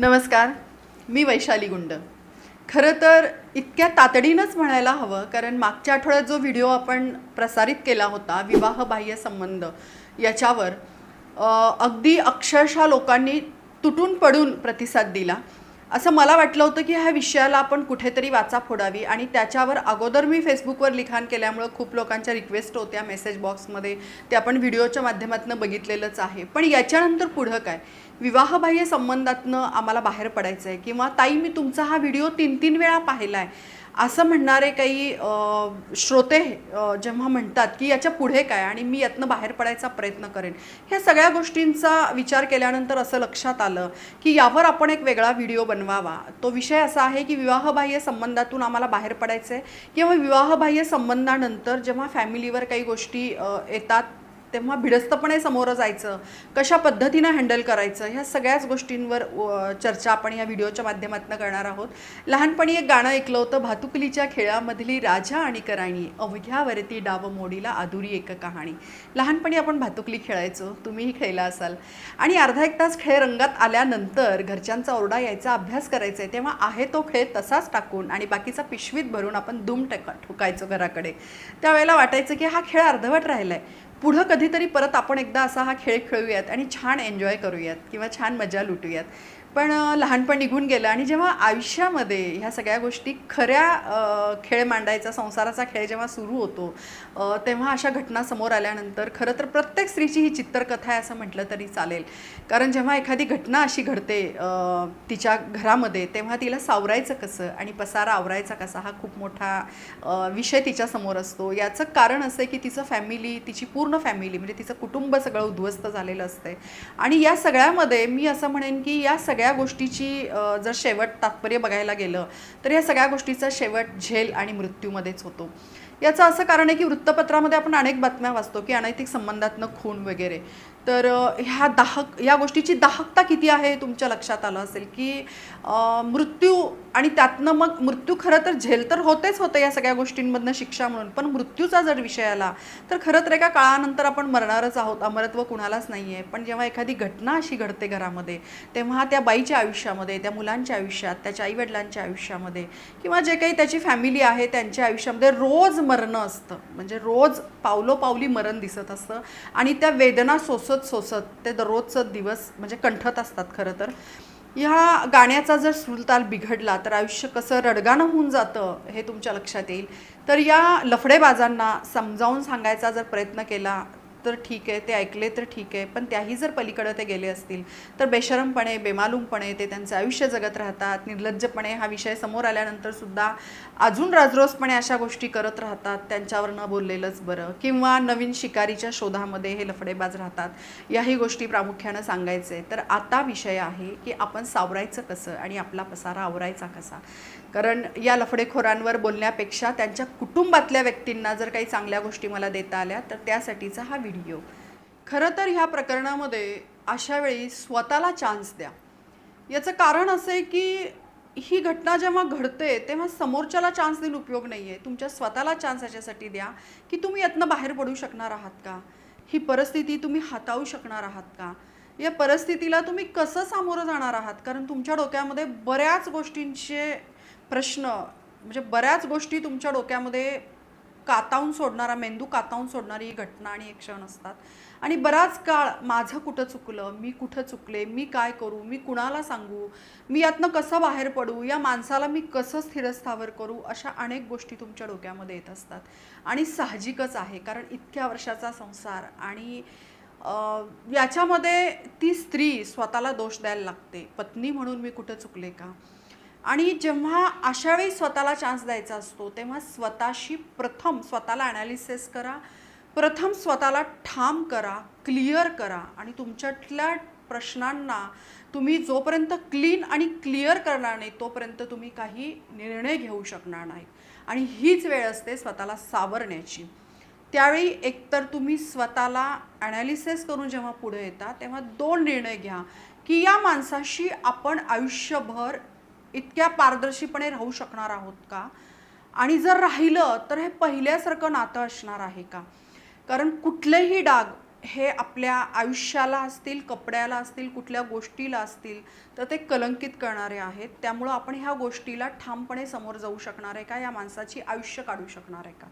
नमस्कार मी वैशाली गुंड. खरं तर इतक्या तातडीनंच म्हणायला हवं कारण मागच्या आठवड्यात जो व्हिडिओ आपण प्रसारित केला होता विवाहबाह्य संबंध याच्यावर अगदी अक्षरशः लोकांनी तुटून पडून प्रतिसाद दिला. असं मला वाटलं होतं की ह्या विषयाला आपण कुठेतरी वाचा फोडावी. आणि त्याच्यावर अगोदर मी फेसबुकवर लिखाण केल्यामुळं खूप लोकांच्या रिक्वेस्ट होत्या मेसेज बॉक्समध्ये ते आपण व्हिडिओच्या माध्यमातून बघितलेलंच आहे. पण याच्यानंतर पुढं काय? विवाहबाह्य संबंधातनं आम्हाला बाहेर पडायचं आहे किंवा ताई मी तुमचा हा व्हिडिओ तीन तीन वेळा पाहिला आहे असं म्हणणारे काही श्रोते जेव्हा म्हणतात की याच्यापुढे काय आणि मी यातनं बाहेर पडायचा प्रयत्न करेन ह्या सगळ्या गोष्टींचा विचार केल्यानंतर असं लक्षात आलं की यावर आपण एक वेगळा व्हिडिओ बनवावा. तो विषय असा आहे की विवाहबाह्य संबंधातून आम्हाला बाहेर पडायचं आहे किंवा विवाहबाह्य संबंधानंतर जेव्हा फॅमिलीवर काही गोष्टी येतात तेव्हा भिडस्तपणे समोरं जायचं कशा पद्धतीनं हँडल करायचं ह्या सगळ्याच गोष्टींवर चर्चा आपण या व्हिडिओच्या माध्यमातून करणार आहोत. लहानपणी एक गाणं ऐकलं होतं भातुकलीच्या खेळामधली राजा आणि कराणी अवघ्यावरती डाव मोडीला आधुरी एक कहाणी. लहानपणी आपण भातुकली खेळायचो तुम्हीही खेळला असाल. आणि अर्धा एक तास खेळ रंगात आल्यानंतर घरच्यांचा ओरडा यायचा अभ्यास करायचा आहे तेव्हा आहे तो खेळ तसाच टाकून आणि बाकीचा पिशवीत भरून आपण दुम टका ठोकायचो घराकडे. त्यावेळेला वाटायचं की हा खेळ अर्धवट राहिला आहे पुढं कधीतरी परत आपण एकदा असा हा खेळ खेळूयात आणि छान एन्जॉय करूयात किंवा छान मजा लुटूयात. पण लहानपण निघून गेलं आणि जेव्हा आयुष्यामध्ये ह्या सगळ्या गोष्टी खऱ्या खेळ मांडायचा संसाराचा खेळ जेव्हा सुरू होतो तेव्हा अशा घटना समोर आल्यानंतर खरं तर प्रत्येक स्त्रीची ही चित्तरकथा आहे असं म्हटलं तरी चालेल. कारण जेव्हा एखादी घटना अशी घडते तिच्या घरामध्ये तेव्हा तिला सावरायचं कसं आणि पसारा आवरायचा कसा हा खूप मोठा विषय तिच्यासमोर असतो. याचं कारण असं आहे की तिचं फॅमिली तिची पूर्ण फॅमिली म्हणजे तिचं कुटुंब सगळं उद्ध्वस्त झालेलं असते आणि या सगळ्यामध्ये मी असं म्हणेन की या सगळ्या सगळ्या गोष्टीची जर शेवट तात्पर्य बघायला गेलं तर या सगळ्या गोष्टीचा शेवट झेल आणि मृत्यूमध्येच होतो. याचं असं कारण आहे की वृत्तपत्रामध्ये आपण अनेक बातम्या वाचतो की अनैतिक संबंधातनं खून वगैरे. तर ह्या दाहक या गोष्टीची दाहकता किती आहे तुमच्या लक्षात आलं असेल की मृत्यू आणि त्यातनं मग मृत्यू खरं तर झेल तर होतेच होतं या सगळ्या गोष्टींमधनं शिक्षा म्हणून. पण मृत्यूचा जर विषय आला तर खरं तर एका काळानंतर आपण मरणारच आहोत अमरत्व कुणालाच नाही आहे पण जेव्हा एखादी घटना अशी घडते घरामध्ये तेव्हा त्या बाईच्या आयुष्यामध्ये त्या मुलांच्या आयुष्यात त्याच्या आईवडिलांच्या आयुष्यामध्ये किंवा जे काही त्याची फॅमिली आहे त्यांच्या आयुष्यामध्ये रोज मरणं असतं. म्हणजे रोज पावलोपावली मरण दिसत असतं आणि त्या वेदना सोसत सोसत ते दररोजचं दिवस म्हणजे कंठत असतात खरं तर. ह्या गाण्याचा जर सुरताल बिघडला तर आयुष्य कसं रडगाणं होऊन जातं हे तुमच्या लक्षात येईल. तर या लफडेबाजांना समजावून सांगायचा जर प्रयत्न केला तर ठीक आहे ते ऐकले तर ठीक आहे पण त्याही जर पलीकडं ते गेले असतील तर बेशरमपणे बेमालूमपणे ते त्यांचं आयुष्य जगत राहतात निर्लज्जपणे हा विषय समोर आल्यानंतर सुद्धा अजून राजरोसपणे अशा गोष्टी करत राहतात त्यांच्यावर न बोललेलंच बरं. किंवा नवीन शिकारीच्या शोधामध्ये हे लफडेबाज राहतात याही गोष्टी प्रामुख्यानं सांगायचं. आहे तर आता विषय आहे की आपण सावरायचं कसं आणि आपला पसारा आवरायचा कसा? कारण या लफडेखोरांवर बोलण्यापेक्षा त्यांच्या कुटुंबातल्या व्यक्तींना जर काही चांगल्या गोष्टी मला देता आल्या तर त्यासाठीचा हा व्हिडिओ. खरं तर ह्या प्रकरणामध्ये अशा वेळी स्वतःला चान्स द्या. याचं कारण असं आहे की ही घटना जेव्हा घडते तेव्हा समोरच्याला चान्स देऊन उपयोग नाही आहे तुमच्या स्वतःला चान्स याच्यासाठी द्या की तुम्ही यातनं बाहेर पडू शकणार आहात का? ही परिस्थिती तुम्ही हाताळू शकणार आहात का? या परिस्थितीला तुम्ही कसं सामोरं जाणार आहात? कारण तुमच्या डोक्यामध्ये बऱ्याच गोष्टींचे प्रश्न म्हणजे बऱ्याच गोष्टी तुमच्या डोक्यामध्ये कातावून सोडणारा मेंदू कातावून सोडणारी ही घटना आणि एक क्षण असतात. आणि बराच काळ माझं कुठं चुकलं मी कुठं चुकले मी काय करू मी कुणाला सांगू मी यातनं कसं बाहेर पडू या माणसाला मी कसं स्थिरस्थावर करू अशा अनेक गोष्टी तुमच्या डोक्यामध्ये येत असतात. आणि साहजिकच आहे कारण इतक्या वर्षाचा संसार आणि याच्यामध्ये ती स्त्री स्वतःला दोष द्यायला लागते. पत्नी म्हणून मी कुठं चुकले का? आणि जेव्हा अशावेळी स्वतःला चान्स द्यायचा असतो तेव्हा स्वतःशी प्रथम स्वतःला ॲनालिसिस करा प्रथम स्वतःला ठाम करा क्लिअर करा आणि तुमच्यातल्या प्रश्नांना तुम्ही जोपर्यंत क्लीन आणि क्लिअर करणार नाही तोपर्यंत तुम्ही काही निर्णय घेऊ शकणार नाही. आणि हीच वेळ असते स्वतःला सावरण्याची. त्यावेळी एकतर तुम्ही स्वतःला ॲनालिसिस करून जेव्हा पुढे येता तेव्हा दोन निर्णय घ्या की या माणसाशी आपण आयुष्यभर इतक्या पारदर्शीपणे राहू शकणार आहोत का? आणि जर राहिलं तर हे पहिल्यासारखं नातं असणार आहे का? कारण कुठलेही डाग हे आपल्या आयुष्याला असतील कपड्याला असतील कुठल्या गोष्टीला असतील तर ते कलंकित करणारे आहेत. त्यामुळं आपण ह्या गोष्टीला ठामपणे समोर जाऊ शकणार आहे का? या माणसाची आयुष्य काढू शकणार आहे का?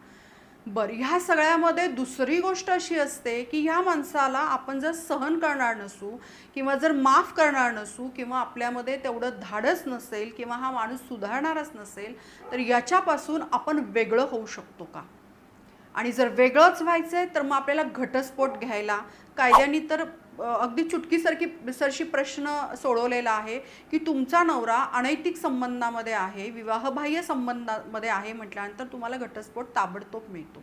बरं ह्या सगळ्यामध्ये दुसरी गोष्ट अशी असते की ह्या माणसाला आपण जर सहन करणार नसू किंवा जर माफ करणार नसू किंवा आपल्यामध्ये तेवढं धाडस नसेल किंवा हा माणूस सुधारणारच नसेल तर याच्यापासून आपण वेगळं होऊ शकतो का? आणि जर वेगळंच व्हायचं आहे तर मग आपल्याला घटस्फोट घ्यायला कायद्याने तर अगदी चुटकीसारखी सरशी प्रश्न सोडवलेला आहे की तुमचा नवरा अनैतिक संबंधामध्ये आहे विवाहबाह्य संबंधामध्ये आहे म्हटल्यानंतर तुम्हाला घटस्फोट ताबडतोब मिळतो.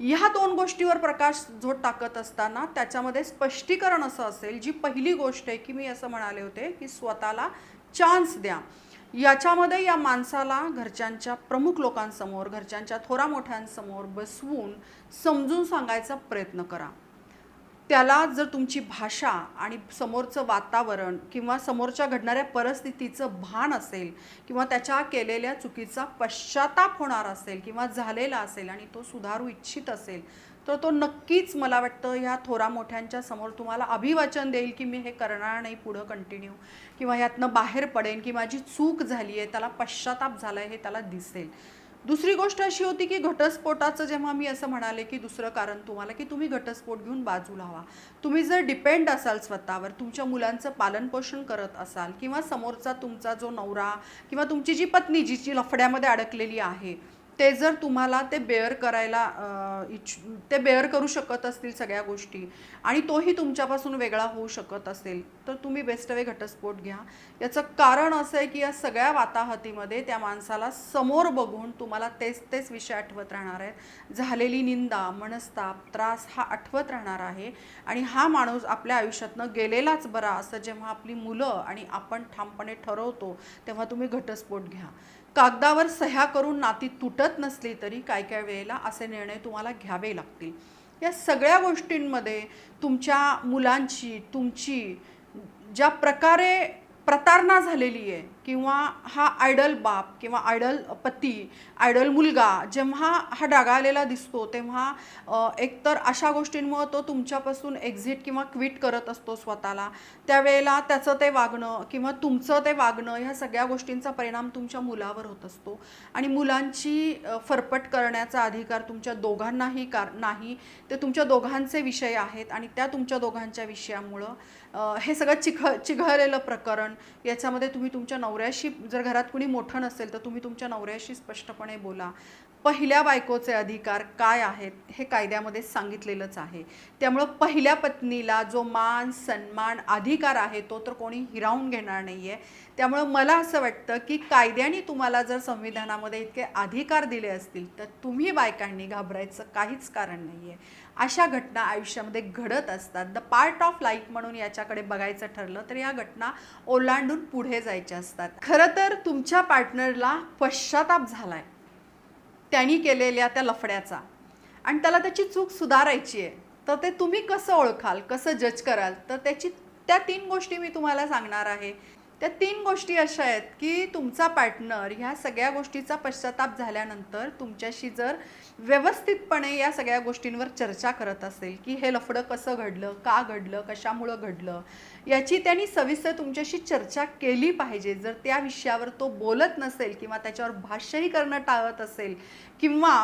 ह्या दोन गोष्टीवर प्रकाश झोत टाकत असताना त्याच्यामध्ये स्पष्टीकरण असं असेल जी पहिली गोष्ट आहे की मी असं म्हणाले होते की स्वतःला चान्स द्या. याच्यामध्ये या माणसाला घरच्यांच्या प्रमुख लोकांसमोर घरच्यांच्या थोरा मोठ्यांसमोर बसवून समजून सांगायचा प्रयत्न करा. त्याला जर तुमची भाषा आणि समोरचं वातावरण किंवा समोरच्या घडणाऱ्या परिस्थितीचं भान असेल किंवा त्याच्या केलेल्या चुकीचा पश्चाताप होणार असेल किंवा झालेला असेल आणि तो सुधारू इच्छित असेल तर तो नक्कीच मला वाटतं ह्या थोरा मोठ्यांच्या समोर तुम्हाला अभिवाचन देईल की मी हे करणार नाही पुढं कंटिन्यू किंवा ह्यातनं बाहेर पडेन की माझी चूक झाली आहे त्याला पश्चाताप झाला आहे हे त्याला दिसेल. दुसरी गोष्ट अशी होती की घटस्फोटाचं जेव्हा मी असं म्हणाले की दुसरं कारण तुम्हाला की तुम्ही घटस्फोट घेऊन बाजूला हवा तुम्ही जर डिपेंड असाल स्वतःवर तुमच्या मुलांचं पालनपोषण करत असाल किंवा समोरचा तुमचा जो नवरा किंवा तुमची जी पत्नी जी जी लफड्यामध्ये अडकलेली आहे ते जर तुम्हाला ते बेअर करायला इच्छ ते बेअर करू शकत असतील सगळ्या गोष्टी आणि तोही तुमच्यापासून वेगळा होऊ शकत असेल तर तुम्ही बेस्ट वे घटस्फोट घ्या. याचं कारण असं आहे की या सगळ्या वाताहतीमध्ये त्या माणसाला समोर बघून तुम्हाला तेच तेच विषय आठवत राहणार आहेत. झालेली निंदा मनस्ताप त्रास हा आठवत राहणार आहे आणि हा माणूस आपल्या आयुष्यातनं गेलेलाच बरा असं जेव्हा आपली मुलं आणि आपण ठामपणे ठरवतो तेव्हा तुम्ही घटस्फोट घ्या. कागदावर सह्या करून नाती तुटत नसली तरी काय काय वेळेला असे निर्णय तुम्हाला घ्यावे लागतील. या सगळ्या गोष्टींमध्ये तुमच्या मुलांची तुमची ज्या प्रकारे प्रतारणा झालेली आहे किंवा हा आयडल बाप किंवा आयडल पती आयडल मुलगा जेव्हा हा डागाळलेला दिसतो तेव्हा एकतर अशा गोष्टींमुळं तो तुमच्यापासून एक्झिट किंवा क्विट करत असतो स्वतःला. त्यावेळेला त्याचं ते वागणं किंवा तुमचं ते वागणं ह्या सगळ्या गोष्टींचा परिणाम तुमच्या मुलावर होत असतो. आणि मुलांची फरपट फरफट करण्याचा अधिकार तुमच्या दोघांनाही कार नाही ते तुमच्या दोघांचे विषय आहेत आणि त्या तुमच्या दोघांच्या विषयामुळं हे सगळं चिख चिघळलेलं प्रकरण याच्यामध्ये तुम्ही तुमच्या नवऱ्याशी जर घरात कुणी मोठं नसेल तर तुम्ही तुमच्या नवऱ्याशी स्पष्टपणे बोला. पहिल्या बायकोचे अधिकार काय आहेत हे कायद्यामध्ये सांगितलेलंच आहे. त्यामुळं पहिल्या पत्नीला जो मान सन्मान अधिकार आहे तो तर कोणी हिरावून घेणार नाही आहे त्यामुळं मला असं वाटतं की कायद्याने तुम्हाला जर संविधानामध्ये इतके अधिकार दिले असतील तर तुम्ही बायकांनी घाबरायचं काहीच कारण नाही आहे अशा घटना आयुष्यामध्ये घडत असतात. द पार्ट ऑफ लाईफ म्हणून याच्याकडे बघायचं ठरलं तर या घटना ओलांडून पुढे जायच्या असतात. खरं तर तुमच्या पार्टनरला पश्चाताप झालाय. त्यांनी केलेल्या त्या लफड्याचा. आणि त्याला त्याची चूक सुधारायची आहे. तर ते तुम्ही कसं ओळखाल कसं जज कराल? तर त्याची त्या तीन गोष्टी मी तुम्हाला सांगणार आहे. त्या तीन गोष्टी अशा आहेत की तुमचा पार्टनर ह्या सगळ्या गोष्टीचा पश्चाताप झाल्यानंतर तुमच्याशी जर व्यवस्थितपणे या सगळ्या गोष्टींवर चर्चा करत असेल की हे लफडं कसं घडलं का घडलं कशामुळं घडलं याची त्यांनी सविस्तर तुमच्याशी चर्चा केली पाहिजे. जर त्या विषयावर तो बोलत नसेल किंवा त्याच्यावर भाष्यही करणं टाळत असेल किंवा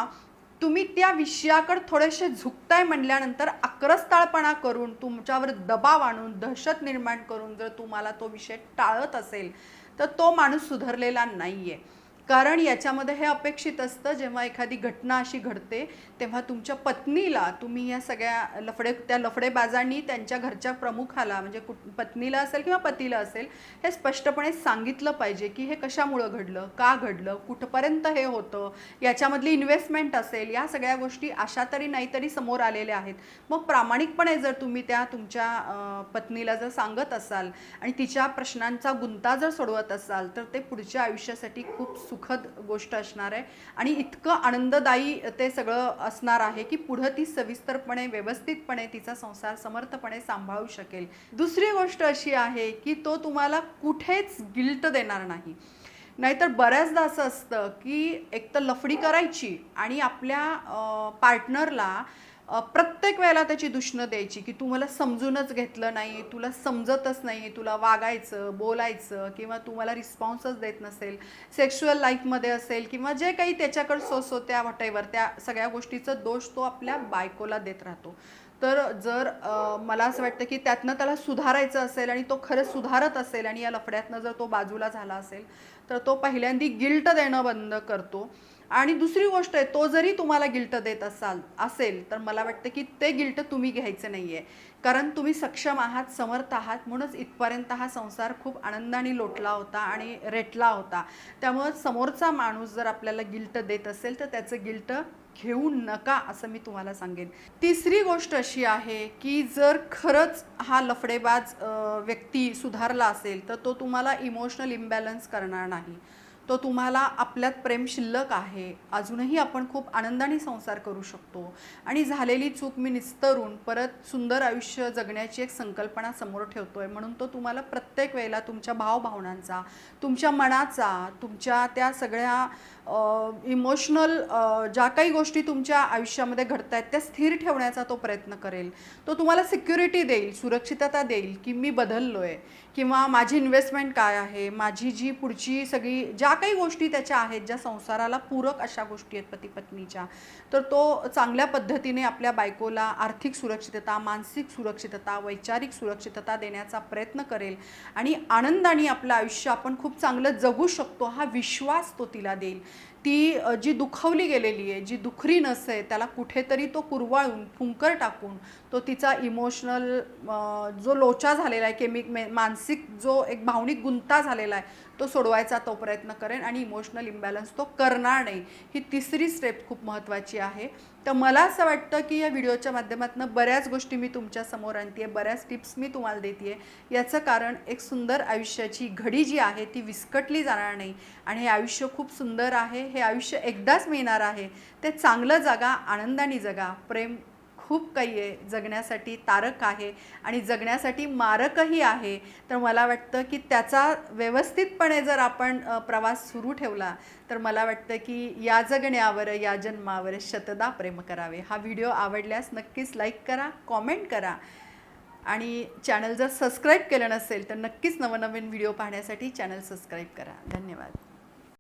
तुम्ही त्या विषयाकडे थोडेसे झुकताय म्हणल्यानंतर आक्रस्ताळपणा करून तुमच्यावर दबाव आणून दहशत निर्माण करून जर तुम्हाला तो विषय टाळत असेल तर तो माणूस सुधारलेला नाही आहे कारण याच्यामध्ये हे अपेक्षित असतं जेव्हा एखादी घटना अशी घडते तेव्हा तुमच्या पत्नीला तुम्ही या सगळ्या लफडे त्या लफडेबाजांनी त्यांच्या घरच्या प्रमुखाला म्हणजे कुठ पत्नीला असेल किंवा पतीला असेल हे स्पष्टपणे सांगितलं पाहिजे की हे कशामुळं घडलं का घडलं कुठपर्यंत हे होतं याच्यामधली इन्व्हेस्टमेंट असेल या सगळ्या गोष्टी अशा तरी नाहीतरी समोर आलेल्या आहेत. मग प्रामाणिकपणे जर तुम्ही त्या तुमच्या पत्नीला जर सांगत असाल आणि तिच्या प्रश्नांचा गुंता जर सोडवत असाल तर ते पुढच्या आयुष्यासाठी खूप सुखद गोष्ट असणार आहे. आणि इतकं आनंददायी ते सगळं असणार आहे की पुढं ती सविस्तरपणे व्यवस्थितपणे तिचा संसार समर्थपणे सांभाळू शकेल. दुसरी गोष्ट अशी आहे की तो तुम्हाला कुठेच गिल्ट देणार नाही. नाहीतर बऱ्याचदा असं असतं की एक तर लफडी करायची आणि आपल्या पार्टनरला प्रत्येक वेळेला त्याची दुष्णं द्यायची की तू मला समजूनच घेतलं नाही तुला समजतच नाही तुला वागायचं बोलायचं किंवा तू मला रिस्पॉन्सच देत नसेल सेक्शुअल लाईफमध्ये असेल किंवा जे काही त्याच्याकडे सोस होत्या वटेवर त्या सगळ्या गोष्टीचं दोष तो आपल्या बायकोला देत राहतो. तर जर मला असं वाटतं की त्यातनं त्याला सुधारायचं असेल आणि तो खरंच सुधारत असेल आणि या लफड्यातनं जर तो बाजूला झाला असेल तर तो पहिल्यांदी गिल्ट देणं बंद करतो. आणि दुसरी गोष्ट आहे तो जरी तुम्हाला गिल्ट देत असाल असेल तर मला वाटतं की ते गिल्ट तुम्ही घ्यायचं नाही आहे कारण तुम्ही सक्षम आहात समर्थ आहात म्हणूनच इथपर्यंत हा संसार खूप आनंदाने लोटला होता आणि रेटला होता. त्यामुळं समोरचा माणूस जर आपल्याला गिल्ट देत असेल तर त्याचं गिल्ट घेऊ नका असं मी तुम्हाला सांगेन. तिसरी गोष्ट अशी आहे की जर खरंच हा लफडेबाज व्यक्ती सुधारला असेल तर तो तुम्हाला इमोशनल इम्बॅलन्स करणार नाही. तो तुम्हाला आपल्यात प्रेम शिल्लक आहे. अजूनही आपण खूप आनंदाने संसार करू शकतो. आणि झालेली चूक मी निस्तरून परत सुंदर आयुष्य जगण्याची एक संकल्पना समोर ठेवतो आहे म्हणून तो तुम्हाला प्रत्येक वेळेला तुमच्या भावभावनांचा तुमच्या मनाचा तुमच्या त्या सगळ्या इमोशनल ज्या काही गोष्टी तुमच्या आयुष्यामध्ये घडत आहेत त्या स्थिर ठेवण्याचा तो प्रयत्न करेल. तो तुम्हाला सिक्युरिटी देईल सुरक्षितता देईल की मी बदललो आहे किंवा माझी इन्व्हेस्टमेंट काय आहे? माझी जी पुढची सगळी ज्या काही गोष्टी त्याच्या आहेत ज्या संसाराला पूरक अशा गोष्टी आहेत पती पत्नीच्या तर तो चांगल्या पद्धतीने आपल्या बायकोला आर्थिक सुरक्षितता मानसिक सुरक्षितता वैचारिक सुरक्षितता देण्याचा प्रयत्न करेल आणि आनंदाने आपलं आयुष्य आपण खूप चांगलं जगू शकतो हा विश्वास तो तिला देईल. ती जी दुखावली गेलेली आहे जी दुखरी नसे त्याला कुठेतरी तो कुरवाळून फुंकर टाकून तो तिचा इमोशनल जो लोचा झालेला आहे केमिक मे मानसिक जो एक भावनिक गुंता झालेला आहे तो सोडवायचा तो प्रयत्न करेन आणि इमोशनल इम्बॅलन्स तो करणार नाही. ही तिसरी स्टेप खूप महत्त्वाची आहे. तर मला असं वाटतं की या व्हिडिओच्या माध्यमातून बऱ्याच गोष्टी मी तुमच्यासमोर आणते आहे बऱ्याच टिप्स मी तुम्हाला देते आहे याचं कारण एक सुंदर आयुष्याची घडी जी आहे ती विस्कटली जाणार नाही आणि हे आयुष्य खूप सुंदर आहे. हे आयुष्य एकदाच मिळणार आहे. ते चांगलं जगा आनंदाने जगा प्रेम खूप काही आहे. जगण्यासाठी तारक आहे आणि जगण्यासाठी मारकही आहे. तर मला वाटतं की त्याचा व्यवस्थितपणे जर आपण प्रवास सुरू ठेवला तर मला वाटतं की या जगण्यावर या जन्मावर शतदा प्रेम करावे. हा व्हिडिओ आवडल्यास नक्कीच लाईक करा कॉमेंट करा. आणि चॅनल जर सबस्क्राईब केलं नसेल तर नक्कीच नवनवीन व्हिडिओ पाहण्यासाठी चॅनल सबस्क्राईब करा. धन्यवाद.